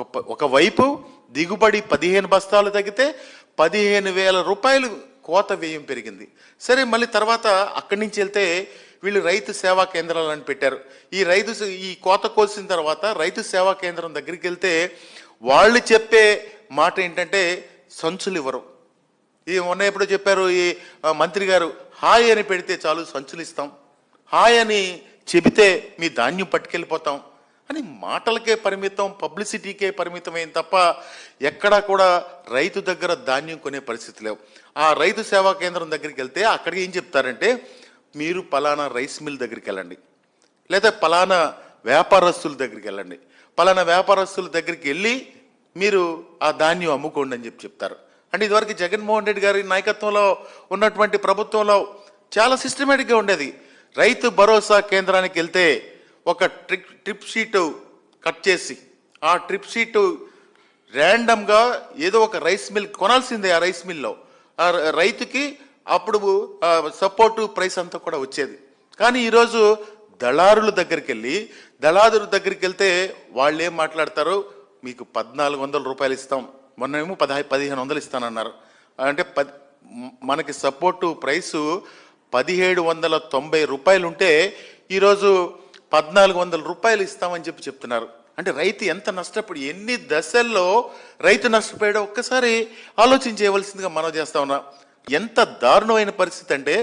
ఒక- ఒకవైపు దిగుబడి పదిహేను బస్తాలు తగ్గితే పదిహేను వేల రూపాయలు కోత వ్యయం పెరిగింది. సరే మళ్ళీ తర్వాత అక్కడి నుంచి వెళ్తే వీళ్ళు రైతు సేవా కేంద్రాలను పెట్టారు. ఈ రైతు ఈ కోత కోసిన తర్వాత రైతు సేవా కేంద్రం దగ్గరికి వెళ్తే వాళ్ళు చెప్పే మాట ఏంటంటే సంచులు ఇవ్వరు. ఈ మొన్న ఎప్పుడో చెప్పారు ఈ మంత్రి గారు హాయ్ అని పెడితే చాలు సంచులు ఇస్తాం. హాయ్ అని చెబితే మీ ధాన్యం పట్టుకెళ్ళిపోతాం. అని మాటలకే పరిమితం పబ్లిసిటీకే పరిమితమైన తప్ప ఎక్కడా కూడా రైతు దగ్గర ధాన్యం కొనే పరిస్థితి లేవు. ఆ రైతు సేవా కేంద్రం దగ్గరికి వెళ్తే అక్కడికి ఏం చెప్తారంటే మీరు పలానా రైస్ మిల్ దగ్గరికి వెళ్ళండి. లేదా పలానా వ్యాపారస్తుల దగ్గరికి వెళ్ళండి. పలానా వ్యాపారస్తుల దగ్గరికి వెళ్ళి మీరు ఆ ధాన్యం అమ్ముకోండి అని చెప్పి చెప్తారు. అంటే ఇదివరకు జగన్మోహన్ రెడ్డి గారి నాయకత్వంలో ఉన్నటువంటి ప్రభుత్వంలో చాలా సిస్టమేటిక్గా ఉండేది. రైతు భరోసా కేంద్రానికి వెళ్తే ఒక ట్రిప్ ట్రిప్ షీటు కట్ చేసి ఆ ట్రిప్ షీటు ర్యాండమ్గా ఏదో ఒక రైస్ మిల్ కొనాల్సిందే ఆ రైస్ మిల్లో. ఆ రైతుకి అప్పుడు సపోర్టు ప్రైస్ అంతా కూడా వచ్చేది. కానీ ఈరోజు దళారుల దగ్గరికి వెళ్ళి దళారుల దగ్గరికి వెళ్తే వాళ్ళు ఏం మాట్లాడతారు? మీకు పద్నాలుగు వందల రూపాయలు ఇస్తాం. మొన్నేమో పదహై పదిహేను వందలు ఇస్తానన్నారు. అంటే పది మనకి సపోర్టు ప్రైసు పదిహేడు వందల తొంభై రూపాయలు ఉంటే ఈరోజు పద్నాలుగు వందల రూపాయలు ఇస్తామని చెప్పి చెప్తున్నారు. అంటే రైతు ఎంత నష్టపోయి ఎన్ని దశల్లో రైతు నష్టపోయాడో ఒక్కసారి ఆలోచన చేయవలసిందిగా మనం చేస్తా ఉన్నాం. ఎంత దారుణమైన పరిస్థితి అంటే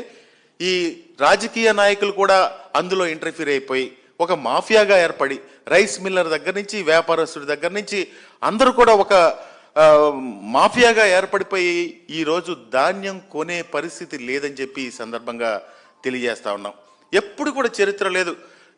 ఈ రాజకీయ నాయకులు కూడా అందులో ఇంటర్ఫీర్ అయిపోయి ఒక మాఫియాగా ఏర్పడి రైస్ మిల్లర్ దగ్గర నుంచి వ్యాపారస్తుడి దగ్గర నుంచి అందరూ కూడా ఒక మాఫియాగా ఏర్పడిపోయి ఈరోజు ధాన్యం కొనే పరిస్థితి లేదని చెప్పి ఈ సందర్భంగా తెలియజేస్తా ఉన్నాం. ఎప్పుడు కూడా చరిత్ర లేదు.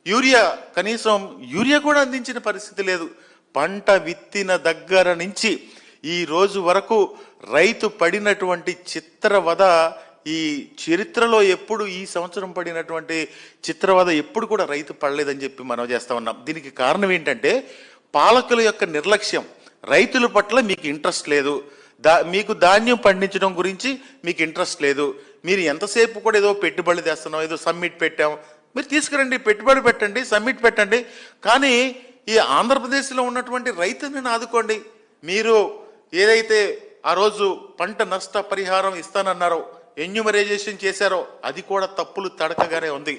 యూరియా కనీసం యూరియా కూడా అందించిన పరిస్థితి లేదు. పంట విత్తిన దగ్గర నుంచి ఈ రోజు వరకు రైతు పడినటువంటి చిత్రవద ఈ చరిత్రలో ఎప్పుడు ఈ సంవత్సరం పడినటువంటి చిత్రవద ఎప్పుడు కూడా రైతు పడలేదని చెప్పి మనం చేస్తా ఉన్నాం. దీనికి కారణం ఏంటంటే పాలకుల యొక్క నిర్లక్ష్యం. రైతుల పట్ల మీకు ఇంట్రెస్ట్ లేదు. దా మీకు ధాన్యం పండించడం గురించి మీకు ఇంట్రెస్ట్ లేదు. మీరు ఎంతసేపు కూడా ఏదో పెట్టుబడి తెస్తున్నాం ఏదో సమ్మిట్ పెట్టాం మీరు తీసుకురండి పెట్టుబడి పెట్టండి సమ్మిట్ పెట్టండి. కానీ ఈ ఆంధ్రప్రదేశ్లో ఉన్నటువంటి రైతుని ఆదుకోండి. మీరు ఏదైతే ఆ రోజు పంట నష్ట పరిహారం ఇస్తానన్నారో ఎన్యూమరైజేషన్ చేశారో అది కూడా తప్పులు తడకగానే ఉంది.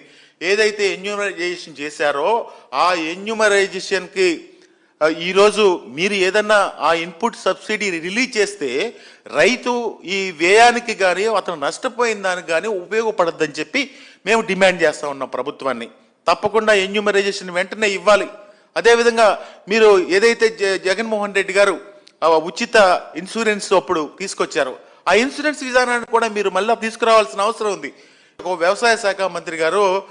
ఏదైతే ఎన్యూమరైజేషన్ చేశారో ఆ ఎన్యూమరైజేషన్కి ఈరోజు మీరు ఏదన్నా ఆ ఇన్పుట్ సబ్సిడీ రిలీజ్ చేస్తే రైతు ఈ వ్యయానికి కానీ అతను నష్టపోయిన దానికి కానీ ఉపయోగపడద్దని చెప్పి మేము డిమాండ్ చేస్తూ ఉన్నాం ప్రభుత్వాన్ని. తప్పకుండా ఎన్యూమరైజేషన్ వెంటనే ఇవ్వాలి. అదేవిధంగా మీరు ఏదైతే జ- జగన్మోహన్ రెడ్డి గారు ఉచిత ఇన్సూరెన్స్ అప్పుడు తీసుకొచ్చారు ఆ ఇన్సూరెన్స్ విధానాన్ని కూడా మీరు మళ్ళీ తీసుకురావాల్సిన అవసరం ఉంది. ఒక వ్యవసాయ శాఖ మంత్రి గారు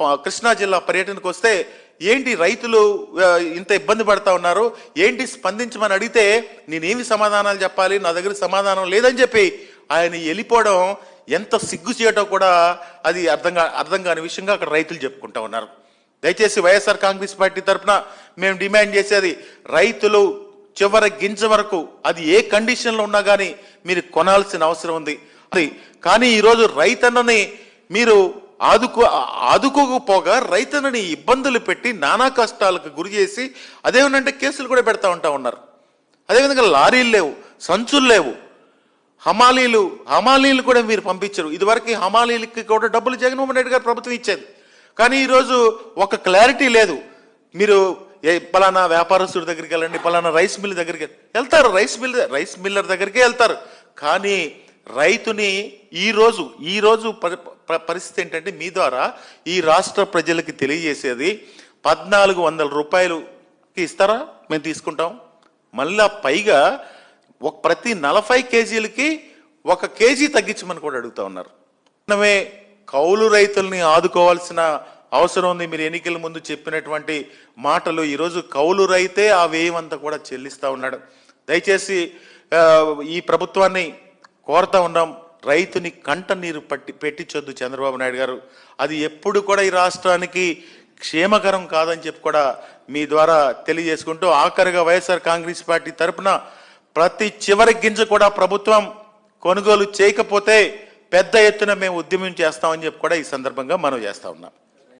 మా కృష్ణా జిల్లా పర్యటనకు వస్తే ఏంటి రైతులు ఇంత ఇబ్బంది పడతా ఉన్నారు? ఏంటి స్పందించమని అడిగితే నేనేమి సమాధానాలు చెప్పాలి? నా దగ్గర సమాధానం లేదని చెప్పి ఆయన వెళ్ళిపోవడం ఎంత సిగ్గు చేయటం కూడా అది అర్థంగా అర్థం కాని విషయంగా అక్కడ రైతులు చెప్పుకుంటా ఉన్నారు. దయచేసి వైఎస్ఆర్ కాంగ్రెస్ పార్టీ తరఫున మేము డిమాండ్ చేసేది రైతులు చివరి గింజ వరకు అది ఏ కండిషన్లో ఉన్నా కానీ మీరు కొనాల్సిన అవసరం ఉంది. అది కానీ ఈరోజు రైతన్నని మీరు ఆదుకో ఆదుకోకపోగా రైతన్నని ఇబ్బందులు పెట్టి నానా కష్టాలకు గురి చేసి అదేమనంటే కేసులు కూడా పెడతా ఉంటా ఉన్నారు. అదేవిధంగా లారీలు లేవు సంచులు లేవు. హమాలీలు హమాలీలు కూడా మీరు పంపించరు. ఇదివరకు హమాలీలకి కూడా డబ్బులు జగన్మోహన్ రెడ్డి గారు ప్రభుత్వం ఇచ్చేది. కానీ ఈరోజు ఒక క్లారిటీ లేదు. మీరు ఏ పలానా వ్యాపారస్తుడి దగ్గరికి వెళ్ళండి పలానా రైస్ మిల్ దగ్గరికి వెళ్తారు. రైస్ మిల్ రైస్ మిల్లర్ దగ్గరికే వెళ్తారు. కానీ రైతుని ఈ రోజు ప- పరిస్థితి ఏంటంటే మీ ద్వారా ఈ రాష్ట్ర ప్రజలకి తెలియజేసేది పద్నాలుగు వందల రూపాయలుకి ఇస్తారా? మేము తీసుకుంటాం. మళ్ళా పైగా ఒక ప్రతి నలభై కేజీలకి ఒక కేజీ తగ్గించమని కూడా అడుగుతా ఉన్నారు. మనమే కౌలు రైతుల్ని ఆదుకోవాల్సిన అవసరం ఉంది. మీరు ఎన్నికల ముందు చెప్పినటువంటి మాటలు ఈరోజు కౌలు రైతే ఆ వ్యయం అంతా కూడా చెల్లిస్తూ ఉన్నాడు. దయచేసి ఈ ప్రభుత్వాన్ని కోరుతా ఉన్నాం. రైతుని కంట నీరు పట్టి పెట్టించొద్దు చంద్రబాబు నాయుడు గారు. అది ఎప్పుడు కూడా ఈ రాష్ట్రానికి క్షేమకరం కాదని చెప్పి కూడా మీ ద్వారా తెలియజేసుకుంటూ ఆఖరిగా వైఎస్ఆర్ కాంగ్రెస్ పార్టీ తరపున ప్రతి చివరి గింజ కూడా ప్రభుత్వం కొనుగోలు చేయకపోతే పెద్ద ఎత్తున మేము ఉద్యమం చేస్తామని చెప్పి కూడా ఈ సందర్భంగా మనం చేస్తా ఉన్నాం.